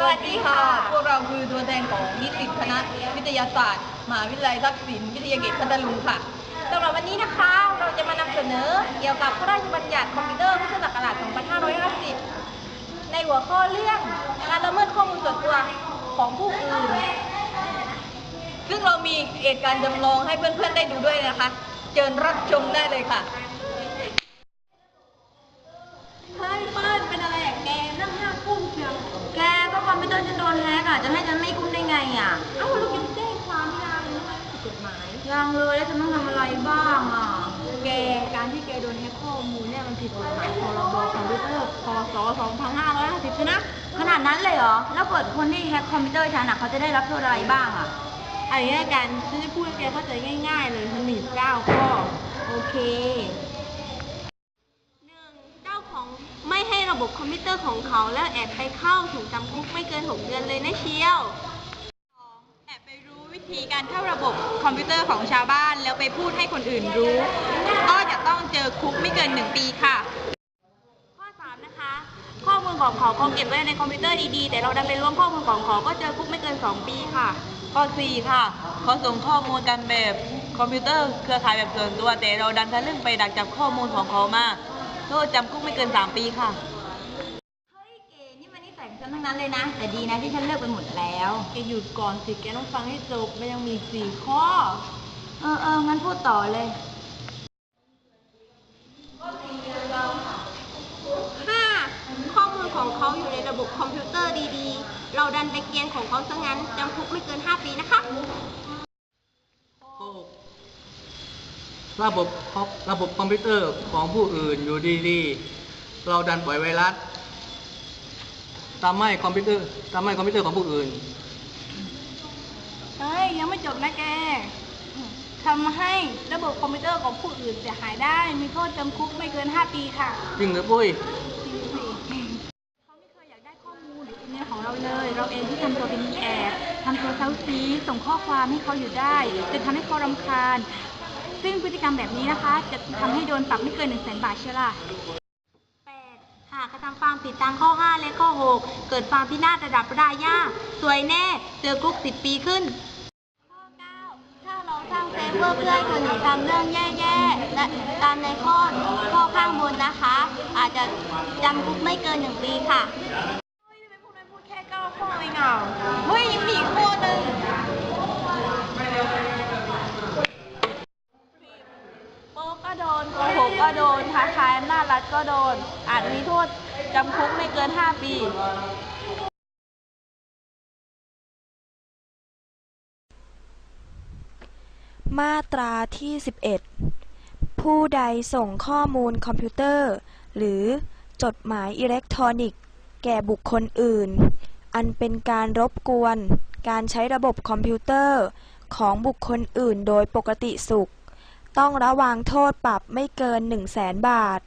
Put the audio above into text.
สวัสดีค่ะ พวกเราคือตัวแทนของนิสิตคณะวิทยาศาสตร์มหาวิทยาลัยทักษิณวิทยาเขตพัทลุงค่ะสำหรับวันนี้นะคะ เราจะมานำเสนอเกี่ยวกับพระราชบัญญัติคอมพิวเตอร์พุทธศักราช 2550 ในหัวข้อเรื่องการละเมิดข้อมูลส่วนตัวของผู้อื่น ซึ่งเรามีเหตุการณ์จำลองให้เพื่อนๆได้ดูด้วยนะคะ เชิญรับชมได้เลยค่ะ อะเอ้าเรายังแจ้งความไม่ได้เลยว่าผิดกฎหมาย ยังเลยแล้วฉันต้องทำอะไรบ้างอะแกการที่แกโดนแฮกข้อมูลเนี่ยมันผิดกฎหมายพรบคอมพิวเตอร์พศ2550ใช่ไหมขนาดนั้นเลยเหรอ แล้วเกิดคนที่แฮกคอมพิวเตอร์ฉันอะเขาจะได้รับโทษอะไรบ้างอะไอ้เนี่ยกันฉันจะพูดให้แกเข้าใจง่าย ๆ เลยมันมีเก้าข้อโอเคหนึ่งเจ้าของไม่ให้ระบบคอมพิวเตอร์ของเขาแล้วแอบไปเข้าถูกจำคุกไม่เกิน 6 เดือนเลยนะเชียวแอบไป รู้วิธีการเข้าระบบคอมพิวเตอร์ของชาวบ้านแล้วไปพูดให้คนอื่นรู้ ก็จะต้องเจอคุกไม่เกิน 1 ปีค่ะ ข้อ 3 นะคะ ข้อมูลของเขาเขาเก็บไว้ในคอมพิวเตอร์ดีๆ แต่เราดันไปล้วงข้อมูลของเขาก็เจอคุกไม่เกิน 2 ปีค่ะ ข้อ 4 ค่ะเขาส่งข้อมูลกันแบบคอมพิวเตอร์เครือข่ายแบบส่วนตัวแต่เราดันทะลึ่งไปดักจับข้อมูลของเขามาโทษจำคุกไม่เกิน 3 ปีค่ะเฮ้ยเก๋นี่ มันนิสัยของฉันทั้งนั้นเลยนะ แต่ดีนะที่ฉันเลิกไปหมดแล้ว แกหยุดก่อนสิ แกต้องฟังให้จบ มันยังมีอีกสี่ข้อ เออเอองั้นพูดต่อเลย 5. ข้อมูลของเขาอยู่ในระบบคอมพิวเตอร์ดีๆ เราดันไปเกียนของเขาซะงั้นจำคุกไม่เกิน 5 ปีนะคะ ระบบคอมระบบคอมพิวเตอร์ของผู้อื่นอยู่ดีๆ เราดันปล่อยไวรัส ทำให้คอมพิวเตอร์ทำให้คอมพิวเตอร์ของผู้อื่น เฮ้ย ยังไม่จบนะแกทำให้ระบบคอมพิวเตอร์ของผู้อื่นเสียหายได้ มีโทษจำคุกไม่เกิน 5 ปีค่ะ จริงหรือปุ้ย จริงสิเขาไม่เคยอยากได้ข้อมูลหรืออีเมลของเราเลย เราเองที่ทำตัวเป็นแอบทำตัวเซาซีส่งข้อความให้เขาอยู่ได้จนทำให้เขารำคาญ ซึ่งพฤติกรรมแบบนี้นะคะ จะทำให้โดนปรับไม่เกิน1 0 0 0 0แบาทเชียวล่ะ 8. หากกระทำความผิดตามข้อ 5 และข้อ 6 เกิดความพินาศระดับรายาสวยแน่ เจอคุก 10 ปีขึ้น ข้อ 9 ถ้าเราสร้างเซฟเวอร์เพื่อให้คนอื่นทำเรื่องแย่ๆและตามในข้อข้อข้างบนนะคะ อาจจะจำคุกไม่เกิน 1 ปีค่ะ ก็โดนโกหกก็โดนท้าทายอำนาจรัฐก็โดน อาจมีโทษจำคุกไม่เกิน 5 ปีมาตราที่ 11 ผู้ใดส่งข้อมูลคอมพิวเตอร์ หรือจดหมายอิเล็กทรอนิกส์ แก่บุคคลอื่น อันเป็นการรบกวน การใช้ระบบคอมพิวเตอร์ของบุคคลอื่นโดยปกติสุข ต้องระวางโทษปรับไม่เกิน1 0 0 0 0แบาท